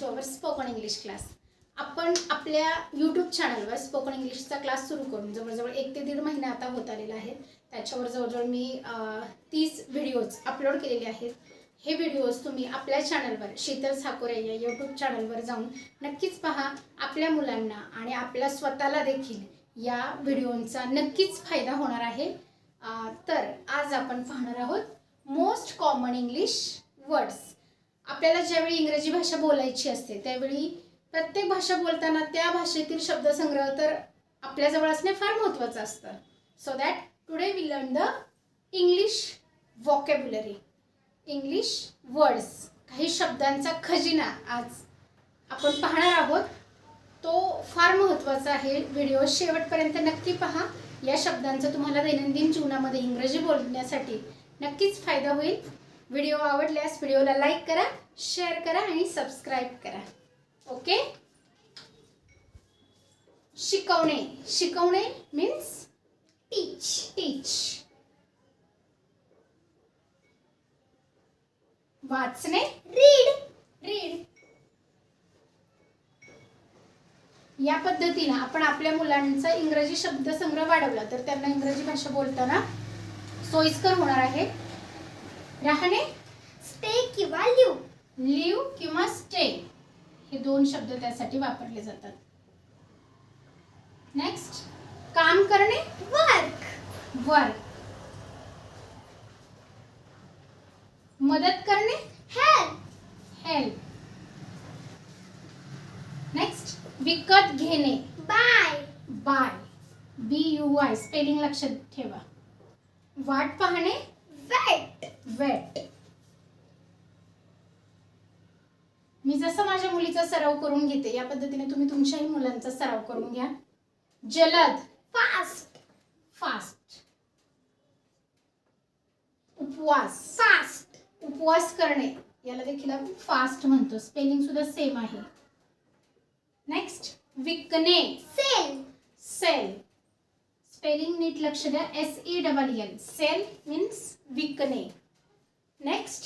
To our spoken English class आपण आपल्या YouTube चॅनलवर स्पोकन इंग्लिशचा क्लास सुरू करून जवळजवळ एक ते दीड महिना आता होत आलेला आहे. त्याच्यावर जवळजवळ मी तीस व्हिडिओज अपलोड केलेले आहेत. हे व्हिडिओज तुम्ही आपल्या चॅनलवर शीतल साकोरे या यूट्यूब चॅनलवर जाऊन नक्कीच पहा. आपल्या मुलांना आणि आपल्या स्वतःला देखील या व्हिडिओंचा नक्कीच फायदा होणार आहे. तर आज आपण पाहणार आहोत मोस्ट कॉमन इंग्लिश वर्ड्स आपल्याला ज्यावेळी इंग्रजी भाषा बोलायची असते त्यावेळी प्रत्येक भाषा बोलताना त्या भाषेतील शब्दसंग्रह तर आपल्याजवळ असणे फार महत्त्वाचं असतं. So that today we learn the English vocabulary English words काही शब्दांचा खजिना आज आपण पाहणार आहोत. तो फार महत्त्वाचा आहे. व्हिडिओ शेवटपर्यंत नक्की पहा. या शब्दांचा तुम्हाला दैनंदिन जीवनामध्ये इंग्रजी बोलण्यासाठी नक्कीच फायदा होईल. व्हिडिओ आवडल्यास व्हिडिओला लाईक करा शेअर करा आणि सबस्क्राईब करा. ओके शिकवणे. शिकवणे मीन्स टीच टीच वाचणे. रीड रीड या पद्धतीनं आपण आपल्या मुलांचा इंग्रजी शब्दसंग्रह वाढवला तर त्यांना इंग्रजी भाषा बोलताना सोयीस्कर होणार आहे. राहणे? स्टे किंवा लिव लिव्ह किंवा स्टे हे दोन शब्द त्यासाठी वापरले जातात. नेक्स्ट काम करणे? वर्क वर्क मदत करणे? हेल्प हेल्प नेक्स्ट विकत घेणे. Buy buy B U Y spelling लक्षात ठेवा. वाट पाहणे? वेट वेट मी जसं माझ्या मुलीचा सराव करून घेते या पद्धतीने तुम्ही तुमच्याही मुलांचा सराव करून घ्या. जलद. फास्ट फास्ट उपवास. फास्ट उपवास करणे. याला देखील आपण फास्ट म्हणतो. स्पेलिंग सुद्धा सेम आहे. नेक्स्ट विकणे. सेल सेल स्पेलिंग नीट लक्ष द्या S E double L sell means विकणे नेक्स्ट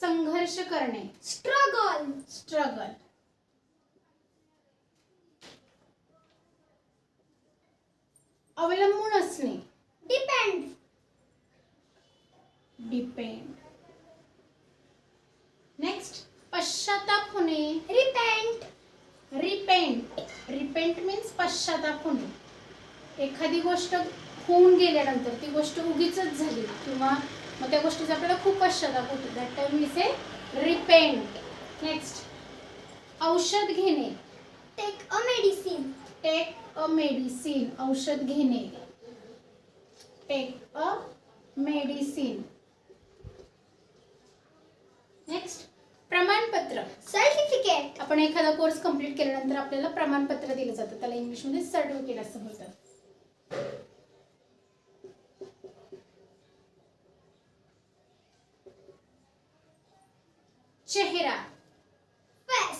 संघर्ष करणे स्ट्रगल स्ट्रगल अवलंबून असणे डिपेंड डिपेंड नेक्स्ट पश्चाताप होणे रिपेंट रिपेंट रिपेंट मीन्स पश्चाताप होणे एखादी गोष्ट होऊन गेल्यानंतर ती गोष्ट उगीच झाली किंवा मग त्या गोष्टीचा आपल्याला खूप पश्चाताप होतो दॅट टाइम मी से रिपेंट नेक्स्ट औषध घेणे. Take a medicine take a medicine औषध घेणे. टेक अ मेडिसिन नेक्स्ट प्रमाणपत्र. सर्टिफिकेट आपण एखादा कोर्स कंप्लीट केल्यानंतर आपल्याला प्रमाणपत्र दिलं जातं. त्याला इंग्लिशमध्ये सर्टिफिकेट असं बोलतात. चेहरा। फेस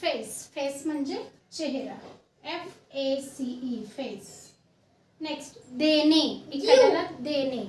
फेस फेस म्हणजे चेहरा. F A C E face next देणे. एखाद्याला देणे.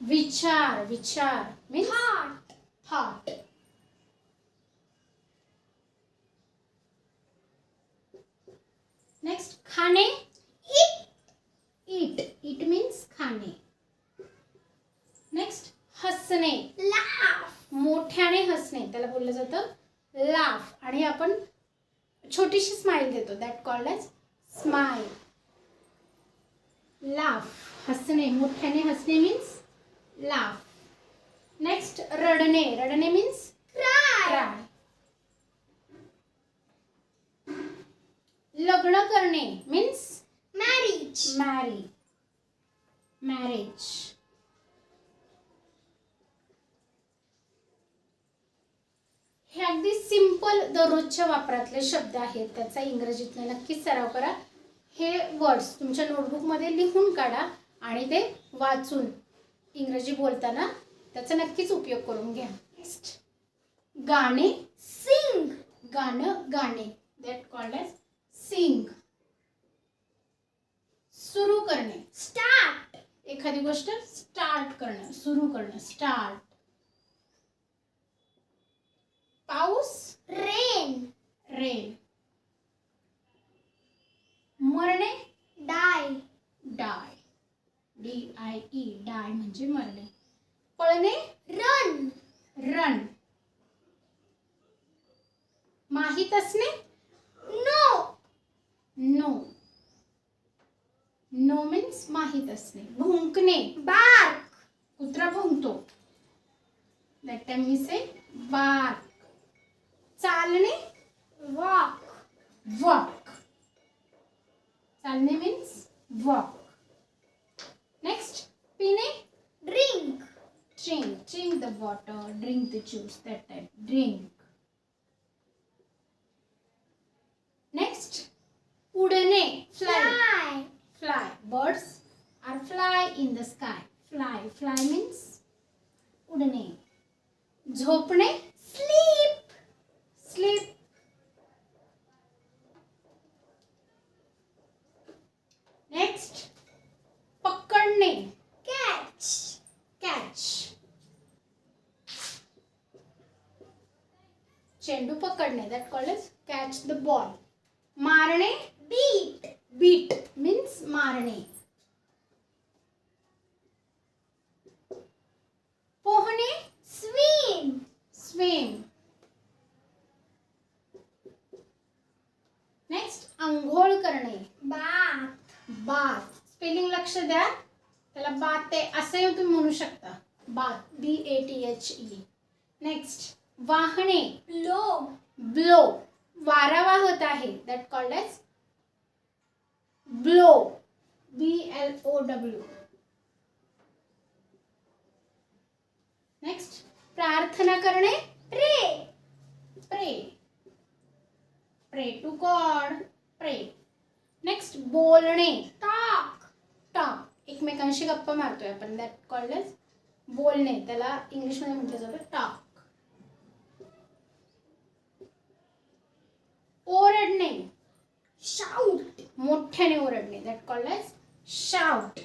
विचार विचार मीन्स हार्ट thought. नेक्स्ट खाणे. बोललं जातं लाफ आणि आपण छोटीशी स्माईल देतो that called as smile laugh हसणे. मोठ्याने हसणे मीन्स लाफ नेक्स्ट रडणे. रडणे मीन्स क्राय लग्न करणे मीन्स मॅरीज मॅरीज अगदी सिंपल दररोजच्या वापरातले शब्द आहेत त्याचा इंग्रजीतनं नक्कीच सराव करा. हे वर्ड्स तुमच्या नोटबुकमध्ये लिहून काढा आणि ते वाचून इंग्रजी बोलताना त्याचा नक्कीच उपयोग करून घ्या. नेक्स्ट गाणे सिंग गाणं गाणे. दॅट कॉल्ड एज सिंग सुरू करणे. स्टार्ट एखादी गोष्ट स्टार्ट करणं. सुरू करणं. स्टार्ट बसणे भुंकणे. बार्क. कुत्रा भुंकतो. मी से बार्क. चालणे वॉक. वॉक. चालणे मीन्स वॉक. नेक्स्ट पीने drink drink drink the water drink the juice that time drink चेंडू पकडणे that called is catch the ball मारणे Beat. बीट मीन्स मारणे. पोहणे Swim. स्विम नेक्स्ट आंघोळ करणे. Bath. बाथ स्पेलिंग लक्ष द्या. त्याला बात असंही तुम्ही म्हणू शकता. Bath B A T H E next वाहणे Blow. ब्लो. वारा वाहत आहे. That called as blow. B L O W next प्रार्थना करणे. Pray. Pray. Pray to God pray. Next बोलणे. Talk. टॉक एकमेकांशी गप्पा मारतोय आपण. दॅट कॉल्ड एज बोलणे. त्याला इंग्लिशमध्ये म्हटलं जातं टॉक ओरडणे. Shout. मोठ्याने ओरडणे. That called as shout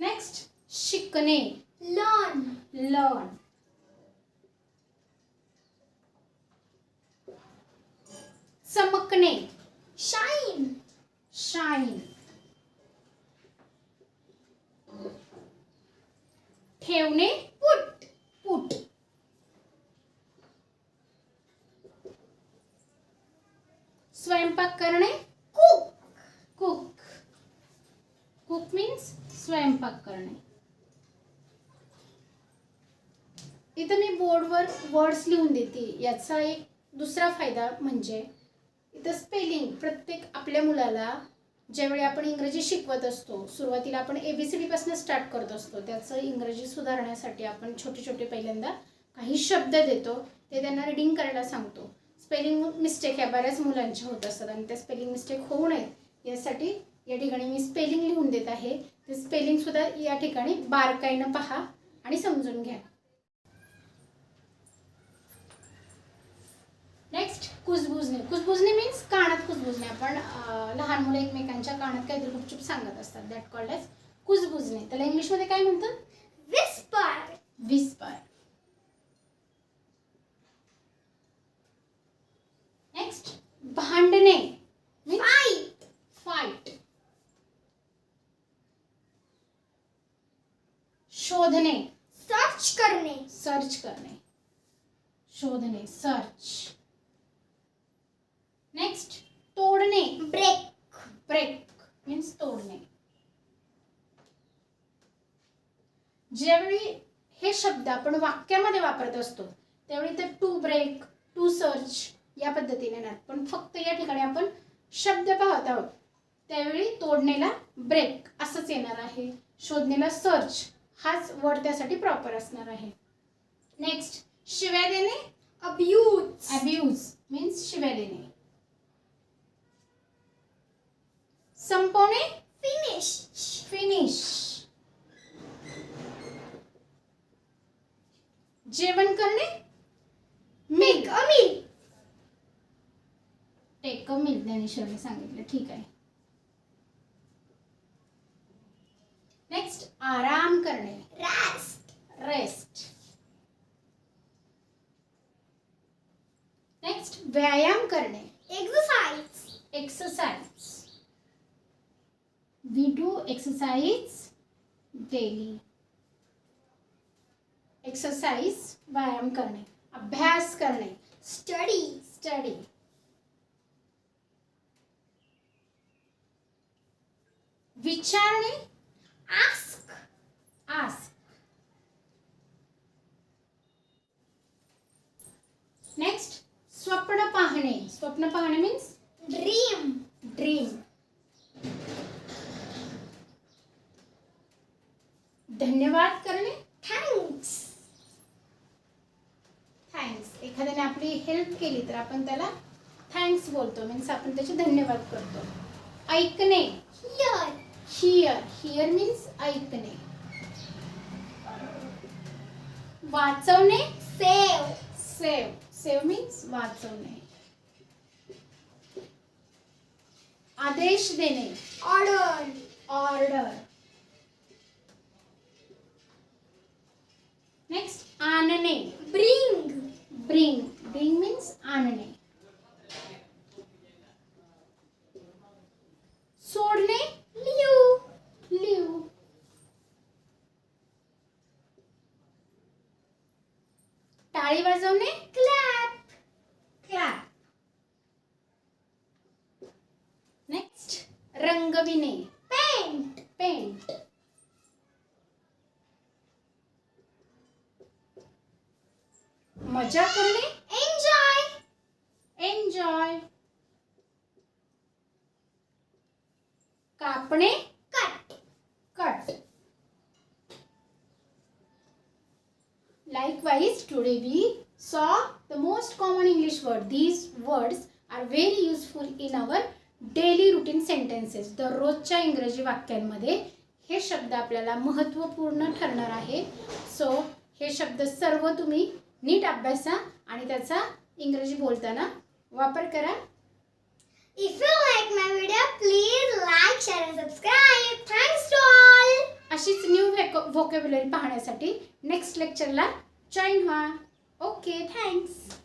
next शिकणे. Learn. लर्न चमकणे. Shine. शाईन ठेवणे. Put. पुट स्वयंपाक करणे? Cook. कुक कुक मीन्स स्वयंपाक करणे. इथं मी बोर्डवर वर्ड्स लिहून देते. याचा एक दुसरा फायदा म्हणजे इथं स्पेलिंग प्रत्येक आपल्या मुलाला ज्यावेळी आपण इंग्रजी शिकवत असतो सुरुवातीला आपण ए बी सी डीपासून स्टार्ट करत असतो. त्याचं इंग्रजी सुधारण्यासाठी आपण छोटे छोटे पहिल्यांदा काही शब्द देतो. ते त्यांना रिडिंग करायला सांगतो. स्पेलिंग मिस्टेक ह्या बऱ्याच मुलांच्या होत असतात आणि त्या स्पेलिंग मिस्टेक होऊ नयेत यासाठी या ठिकाणी मी स्पेलिंग लिहून देत आहे. ते स्पेलिंग सुद्धा या ठिकाणी बारकाईनं पहा आणि समजून घ्या. नेक्स्ट कुजबुजणे. कुजबुजणे मीन्स कानात कुजबुजणे. आपण लहान मुलं एकमेकांच्या कानात काहीतरी गुपचूप सांगत असतात. दॅट कॉल्ड एज कुजबुजणे. त्याला इंग्लिशमध्ये काय म्हणतात? Whisper. विस्पर नेक्स्ट भांडणे. Fight. फाईट शोधणे. Search करणे. सर्च करणे. शोधणे. सर्च नेक्स्ट तोडणे. Break. ब्रेक मीन्स तोडणे. ज्यावेळी हे शब्द आपण वाक्यामध्ये वापरत असतो त्यावेळी ते टू ब्रेक टू सर्च या पद्धतीने येणार पण फक्त या ठिकाणी आपण शब्द पाहत आहोत त्यावेळी तोडणेला ब्रेक असंच येणार आहे शोधणेला सर्च हाच वर्ड त्यासाठी प्रॉपर असणार आहे नेक्स्ट शिव्या देणे Abuse. अब्यूज मीन्स शिव्या देणे संपवणे Finish. फिनिश जेवण करणे a meal. Take a milk ज्ञानेश्वरने ठीक है नेक्स्ट आराम करने रेस्ट रेस्ट नेक्स्ट व्यायाम करने exercise exercise we do exercise daily exercise व्यायाम करने अभ्यास करने स्टडी स्टडी विचारणे आस्क. आस्क. नेक्स्ट स्वप्न पाहणे. स्वप्न पाहणे मीन्स ड्रीम ड्रीम धन्यवाद करणे. थँक्स थँक्स एखाद्याने आपली हेल्प केली तर आपण त्याला थँक्स बोलतो. मीन्स आपण त्याचे धन्यवाद करतो. ऐकणे. हिअर हिअर हिअर मीन्स ऐकणे. वाचवणे Save. सेव. सेव मीन्स वाचवणे. आदेश देणे. Order. ऑर्डर नेक्स्ट आणणे. Bring. ब्रिंग ब्रिंग मीन्स आणणे. सोडणे Leave. लिव टाळी वाजवणे कापणे cut cut. Likewise today we saw the most common English word these words are very useful in our daily routine sentences दर रोजच्या इंग्रजी वाक्यांमध्ये हे शब्द आपल्याला महत्त्वपूर्ण ठरणार आहे. सो so, हे शब्द सर्व तुम्ही नीट अभ्यासा आणि त्याचा इंग्रजी बोलताना वापर करा. If you like my video, please like, share and subscribe. Thanks to all. अशीच न्यू व्होकॅब्युलरी पाहण्यासाठी नेक्स्ट लेक्चरला जॉईन व्हा ओके थँक्स